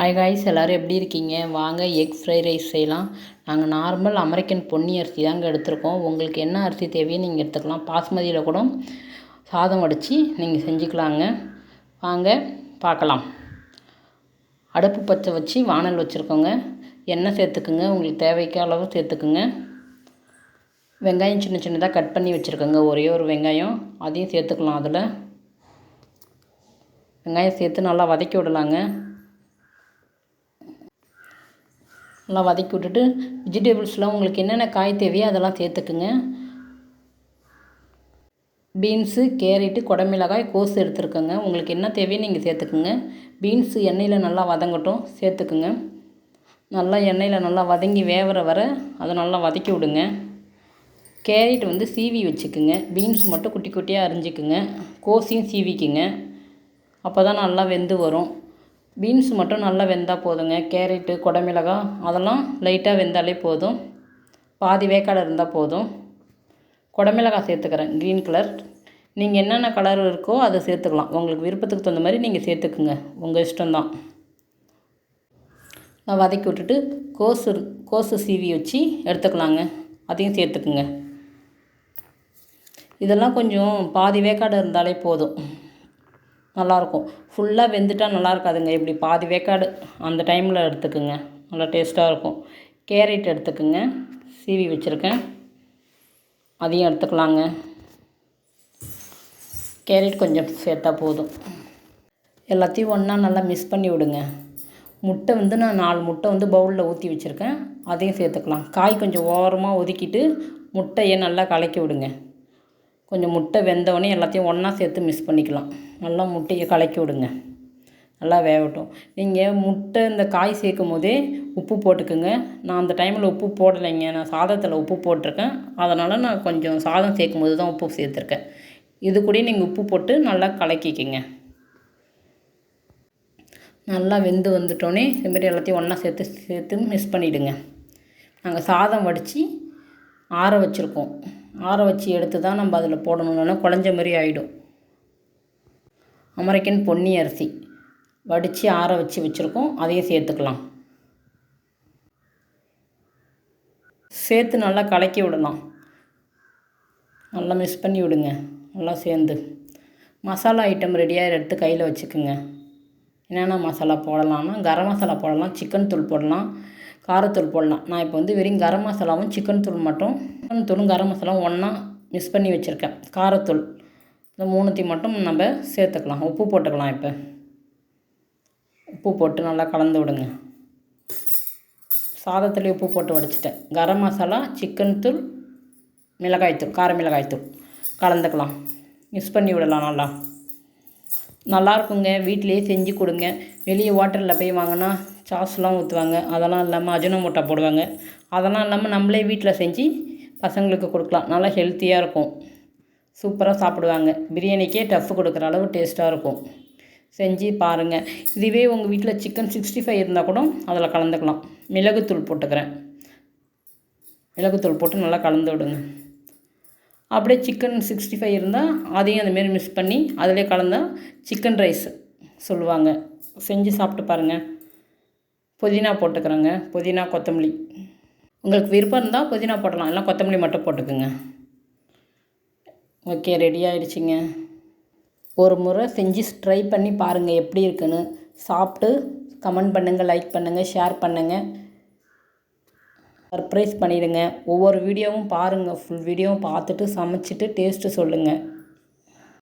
Hi guys எல்லோரும் எப்படி இருக்கீங்க? வாங்க எக் ஃப்ரைட் ரைஸ் செய்யலாம். நாங்கள் நார்மல் அமெரிக்கன் பொன்னி அரிசி தாங்க எடுத்திருக்கோம். உங்களுக்கு என்ன அரிசி தேவையோ நீங்கள் எடுத்துக்கலாம். பாஸ்மதியில் கூட சாதம் வடித்து நீங்கள் செஞ்சுக்கலாங்க. வாங்க பார்க்கலாம். அடுப்பு பச்சை வச்சு வானல் வச்சுருக்கோங்க. எண்ணெய் சேர்த்துக்குங்க. உங்களுக்கு தேவைக்கு அளவு சேர்த்துக்குங்க. வெங்காயம் சின்ன சின்னதாக கட் பண்ணி வச்சுருக்கோங்க. ஒரே ஒரு வெங்காயம். அதையும் சேர்த்துக்கலாம் அதில். வெங்காயம் சேர்த்து நல்லா வதக்கி விடலாங்க. நல்லா வதக்கி விட்டுட்டு வெஜிடபிள்ஸ்லாம் உங்களுக்கு என்னென்ன காய் தேவையோ அதெல்லாம் சேர்த்துக்குங்க. பீன்ஸு கேரட்டு குடமிளகாய் கோஸ் எடுத்துருக்கோங்க. உங்களுக்கு என்ன தேவையோ நீங்கள் சேர்த்துக்குங்க. பீன்ஸு எண்ணெயில் நல்லா வதங்கட்டும் சேர்த்துக்குங்க. நல்லா எண்ணெயில் நல்லா வதங்கி வேவற வர அதை நல்லா வதக்கி விடுங்க. கேரட் வந்து சீவி வச்சுக்குங்க. பீன்ஸ் மட்டும் குட்டி குட்டியாக அரிஞ்சிக்குங்க. கோஸையும் சீவிக்குங்க. அப்போ தான் நல்லா வெந்து வரும். பீன்ஸ் மட்டும் நல்லா வெந்தால் போதுங்க. கேரட்டு குடமிளகாய் அதெல்லாம் லைட்டாக வெந்தாலே போதும். பாதி வேக்காடு இருந்தால் போதும். குடமிளகாய் சேர்த்துக்கிறேன் க்ரீன் கலர் நீங்கள் என்னென்ன கலர் இருக்கோ அதை சேர்த்துக்கலாம். உங்களுக்கு விருப்பத்துக்கு தகுந்த மாதிரி நீங்கள் சேர்த்துக்குங்க. உங்கள் இஷ்டம்தான். நான் வதக்கி விட்டுட்டு கோசு கோசு சீவி வச்சு எடுத்துக்கலாங்க. அதையும் சேர்த்துக்குங்க. இதெல்லாம் கொஞ்சம் பாதி வேக்காடு இருந்தாலே போதும். நல்லாயிருக்கும். ஃபுல்லாக வெந்துட்டால் நல்லா இருக்காதுங்க இப்படி பாதி வேக்காடு அந்த டைமில் எடுத்துக்குங்க. நல்லா டேஸ்ட்டாக இருக்கும். கேரட் எடுத்துக்குங்க. சீவி வச்சுருக்கேன். அதையும் எடுத்துக்கலாங்க. கேரட் கொஞ்சம் சேர்த்தா போதும். எல்லாத்தையும் ஒன்றா நல்லா மிக்ஸ் பண்ணி விடுங்க. முட்டை வந்து நான் நாலு முட்டை வந்து பவுலில் ஊற்றி வச்சுருக்கேன். அதையும் சேர்த்துக்கலாம். காய் கொஞ்சம் ஓரமாக ஒதுக்கிட்டு முட்டையை நல்லா கலக்கி விடுங்க. கொஞ்சம் முட்டை வெந்தவொடனே எல்லாத்தையும் ஒன்றா சேர்த்து மிக்ஸ் பண்ணிக்கலாம். நல்லா முட்டையை கலக்கி விடுங்க. நல்லா வேகட்டும். நீங்கள் முட்டை இந்த காய் சேர்க்கும் போதே உப்பு போட்டுக்கோங்க. நான் அந்த டைமில் உப்பு போடலைங்க. நான் சாதத்தில் உப்பு போட்டிருக்கேன். அதனால் நான் கொஞ்சம் சாதம் சேர்க்கும் போது தான் உப்பு சேர்த்துருக்கேன். இது கூட நீங்கள் உப்பு போட்டு நல்லா கலக்கிக்கிங்க. நல்லா வெந்து வந்துட்டோன்னே இதுமாரி எல்லாத்தையும் ஒன்றா சேர்த்து சேர்த்து மிக்ஸ் பண்ணிவிடுங்க நாங்கள் சாதம் வடித்து ஆற வச்சுருக்கோம். ஆற வச்சு எடுத்து தான் நம்ம அதில் போடணும் இல்லைன்னா குழஞ்ச மாதிரி ஆகிடும் அமெரிக்கன் பொன்னி அரிசி. வடித்து ஆற வச்சு வச்சுருக்கோம். அதையும் சேர்த்துக்கலாம். சேர்த்து நல்லா கலக்கி விடலாம். நல்லா மிக்ஸ் பண்ணி விடுங்க. நல்லா சேர்ந்து. மசாலா ஐட்டம் ரெடியாக எடுத்து கையில் வச்சுக்கோங்க. என்னென்ன மசாலா போடலாம்னா கரம் மசாலா போடலாம் சிக்கன் தூள் போடலாம் காரத்தூள் போடலாம். நான் இப்போ வந்து வெறும் கரம் மசாலாவும் சிக்கன் தூள் மட்டும் தூளும் கரம் மசாலாவும் ஒன்றா மிக்ஸ் பண்ணி வச்சுருக்கேன். காரத்தூள். இந்த மூணுத்தையும் மட்டும் நம்ம சேர்த்துக்கலாம். உப்பு போட்டுக்கலாம் இப்போ. உப்பு போட்டு நல்லா கலந்து விடுங்க. சாதத்துலேயே உப்பு போட்டு வடிச்சிட்டேன். கரம் மசாலா சிக்கன் தூள் மிளகாய்த்தூள் கார மிளகாய்த்தூள் கலந்துக்கலாம். மிக்ஸ் பண்ணி விடலாம் நல்லா. நல்லாயிருக்குங்க வீட்டிலையே செஞ்சு கொடுங்க. வெளியே ஹோட்டலில் போய் வாங்கினா சாஸ்லாம் ஊற்றுவாங்க அதெல்லாம் இல்லாமல் அஜினோமோட்டா போடுவாங்க. அதெல்லாம் இல்லாமல் நம்மளே வீட்டில் செஞ்சு பசங்களுக்கு கொடுக்கலாம். நல்லா ஹெல்த்தியாக இருக்கும். சூப்பராக சாப்பிடுவாங்க. பிரியாணிக்கே டஃப் கொடுக்குற அளவு டேஸ்ட்டாக இருக்கும். செஞ்சு பாருங்கள் இதுவே உங்கள் வீட்டில் சிக்கன் சிக்ஸ்டி ஃபைவ் இருந்தால் கூட அதில் கலந்துக்கலாம். மிளகுத்தூள் போட்டுக்கிறேன். மிளகுத்தூள் போட்டு நல்லா கலந்து விடுங்க. அப்படியே சிக்கன் சிக்ஸ்டி ஃபைவ் இருந்தால் அதையும் அந்தமாரி மிக்ஸ் பண்ணி அதிலே கலந்தால் சிக்கன் ரைஸ் சொல்லுவாங்க. செஞ்சு சாப்பிட்டு பாருங்கள் புதினா போட்டுக்கிறேங்க. புதினா கொத்தமல்லி. உங்களுக்கு விருப்பம் இருந்தால் புதினா போடலாம். இல்லை கொத்தமல்லி மட்டும் போட்டுக்கோங்க. ஓகே ரெடி ஆகிடுச்சிங்க ஒரு முறை செஞ்சு ட்ரை பண்ணி பாருங்கள் எப்படி இருக்குன்னு. சாப்பிட்டு கமெண்ட் பண்ணுங்கள் லைக் பண்ணுங்கள் ஷேர் பண்ணுங்கள் சர்ப்ரைஸ் பண்ணிவிடுங்க ஒவ்வொரு வீடியோவும் பாருங்கள் ஃபுல் வீடியோவும் பார்த்துட்டு சமைச்சிட்டு டேஸ்ட்டு சொல்லுங்கள்